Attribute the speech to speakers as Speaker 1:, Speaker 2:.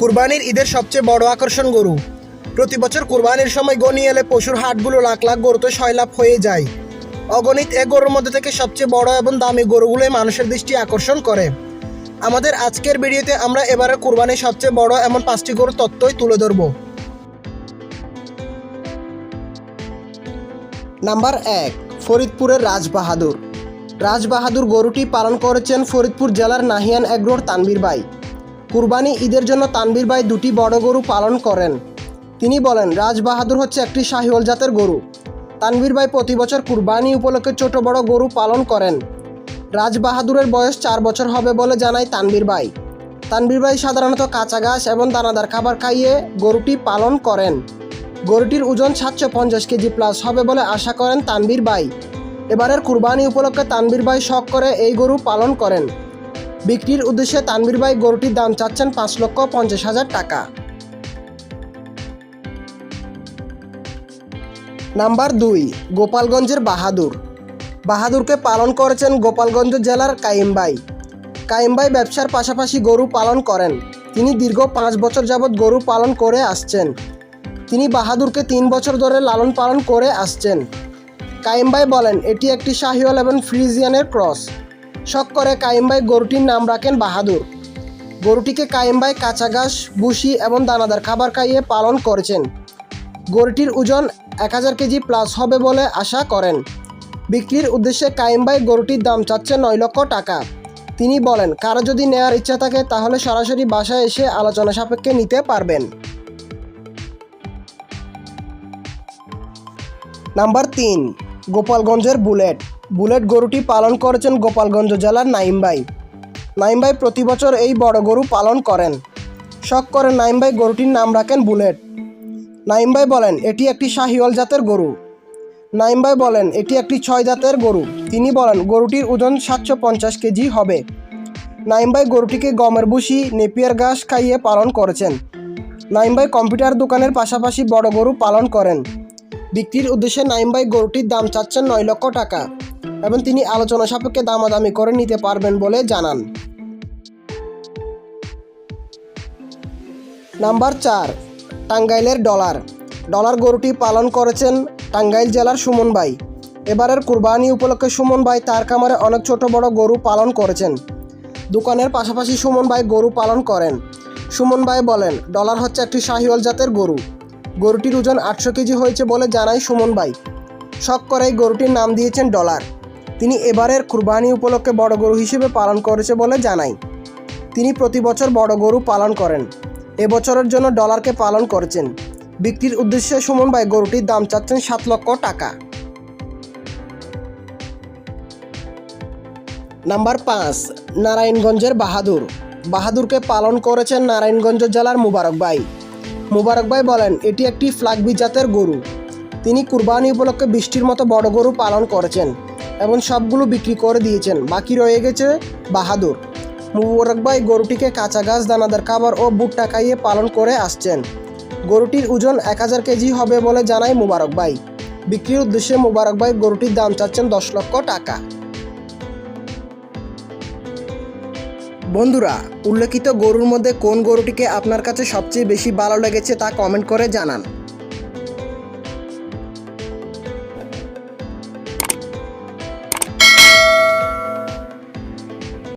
Speaker 1: কুরবানির ঈদের সবচেয়ে বড় আকর্ষণ গরু। প্রতি বছর কুরবানির সময় গনি এলে পশুর হাটগুলো লাখ লাখ গরুতে সয়লাভ হয়ে যায়। অগণিত এ গরুর মধ্যে থেকে সবচেয়ে বড় এবং দামি গরুগুলোই মানুষের দৃষ্টি আকর্ষণ করে। আমাদের আজকের ভিডিওতে আমরা এবারে কুরবানির সবচেয়ে বড় এমন পাঁচটি গরুর তত্ত্বই তুলে ধরব। নাম্বার এক, ফরিদপুরের রাজবাহাদুর। রাজবাহাদুর গরুটি পালন করেছেন ফরিদপুর জেলার নাহিয়ান এগ্রোর তানবীর ভাই। কুরবানি ঈদের জন্য তানবীর ভাই দুটি বড় গরু পালন করেন। তিনি বলেন, রাজবাহাদুর হচ্ছে একটি শাহিওয়াল জাতের গরু। তানবীর ভাই প্রতি বছর কুরবানি উপলক্ষে ছোট বড় গরু পালন করেন। রাজবাহাদুরের বয়স চার বছর হবে বলে জানায় তানবীর ভাই। তানবীর ভাই সাধারণত কাঁচা ঘাস এবং দানাদার খাবার খাইয়ে গরুটি পালন করেন। গরুটির ওজন সাতশো পঞ্চাশ কেজি প্লাস হবে বলে আশা করেন তানবীর ভাই। এবারের কুরবানি উপলক্ষে তানবীর ভাই শখ করে এই গরু পালন করেন। বিক্রির উদ্দেশ্যে তানবীর ভাই গরুটির দাম চাচ্ছেন পাঁচ লক্ষ পঞ্চাশ হাজার টাকা। নাম্বার দুই, গোপালগঞ্জের বাহাদুর। বাহাদুরকে পালন করেছেন গোপালগঞ্জ জেলার কাইমবাই কাইমবাই ব্যবসার পাশাপাশি গরু পালন করেন। তিনি দীর্ঘ পাঁচ বছর যাবৎ গরু পালন করে আসছেন। তিনি বাহাদুরকে তিন বছর ধরে লালন পালন করে আসছেন। কাইমবাই বলেন, এটি একটি শাহিওয়াল এবং ফ্রিজিয়ানের ক্রস। শখ করে কাইমবাই গরুটির নাম রাখেন বাহাদুর। গরুটিকে কাইমবাই কাঁচা ঘাস বুসি এবং দানাদার খাবার খাইয়ে পালন করেছেন। গরুটির ওজন এক হাজার কেজি প্লাস হবে বলে আশা করেন। বিক্রির উদ্দেশ্যে কাইমবাই গরুটির দাম চাচ্ছে নয় লক্ষ টাকা। তিনি বলেন, কারও যদি নেওয়ার ইচ্ছা থাকে, তাহলে সরাসরি বাসায় এসে আলোচনা সাপেক্ষে নিতে পারবেন। নাম্বার তিন, গোপালগঞ্জের বুলেট। বুলেট গরুটি পালন করেছেন গোপালগঞ্জ জেলার নাইমবাই। নাইমবাই প্রতি বছর এই বড় গরু পালন করেন। শখ করে নাইমবাই গরুটির নাম রাখেন বুলেট। নাইমবাই বলেন, এটি একটি শাহিওয়াল জাতের গরু। নাইমবাই বলেন, এটি একটি ছয় জাতের গরু। তিনি বলেন, গরুটির ওজন সাতশো পঞ্চাশ কেজি হবে। নাইমবাই গরুটিকে গমের বুসি নেপিয়ার ঘাস খাইয়ে পালন করেছেন। নাইমবাই কম্পিউটার দোকানের পাশাপাশি বড় গরু পালন করেন। বিক্রির উদ্দেশ্যে নাইমবাই গরুটির দাম চাচ্ছেন নয় লক্ষ টাকা। এবং তিনি আলোচনা সাপেক্ষে দামাদামি করে নিতে পারবেন বলে জানান। নাম্বার চার, টাঙ্গাইলের ডলার। ডলার গরুটি পালন করেছেন টাঙ্গাইল জেলার সুমন ভাই। এবারের কুরবানি উপলক্ষে সুমন ভাই তার কামারে অনেক ছোট বড় গরু পালন করেছেন। দোকানের পাশাপাশি সুমন ভাই গরু পালন করেন। সুমন ভাই বলেন, ডলার হচ্ছে একটি শাহিওয়াল জাতের গরু। গরুটির ওজন আটশো কেজি হয়েছে বলে জানায় সুমন ভাই। শখ করে এই গরুটির নাম দিয়েছেন ডলার। তিনি এবারের কুরবানি উপলক্ষে বড় গরু হিসেবে পালন করেছে বলে জানাই তিনি প্রতি বছর বড় গরু পালন করেন। এবছরের জন্য ডলারকে পালন করেছেন। বিক্রির উদ্দেশ্যে সুমন ভাই গরুটির দাম চাচ্ছেন সাত লক্ষ টাকা। নাম্বার পাঁচ, নারায়ণগঞ্জের বাহাদুর। বাহাদুরকে পালন করেছেন নারায়ণগঞ্জ জেলার মুবারক ভাই। মুবারক ভাই বলেন, এটি একটি ফ্লাগবি জাতের গরু। তিনি কুরবানি উপলক্ষে বৃষ্টির মতো বড় গরু পালন করেছেন। এবং সবগুলো বিক্রি করে দিয়েছেন। বাকি রয়ে গেছে বাহাদুর। মুবারক ভাই গরুটিকে কাঁচা ঘাস দানাদার খাবার ও ভুট্টা খাইয়ে পালন করে আসছেন। গরুটির ওজন এক হাজার কেজি হবে বলে জানায় মুবারক ভাই বিক্রির উদ্দেশ্যে মুবারক ভাই গরুটির দাম চাচ্ছেন দশ লক্ষ টাকা। বন্ধুরা, উল্লেখিত গরুর মধ্যে কোন গরুটিকে আপনার কাছে সবচেয়ে বেশি ভালো লেগেছে তা কমেন্ট করে জানান।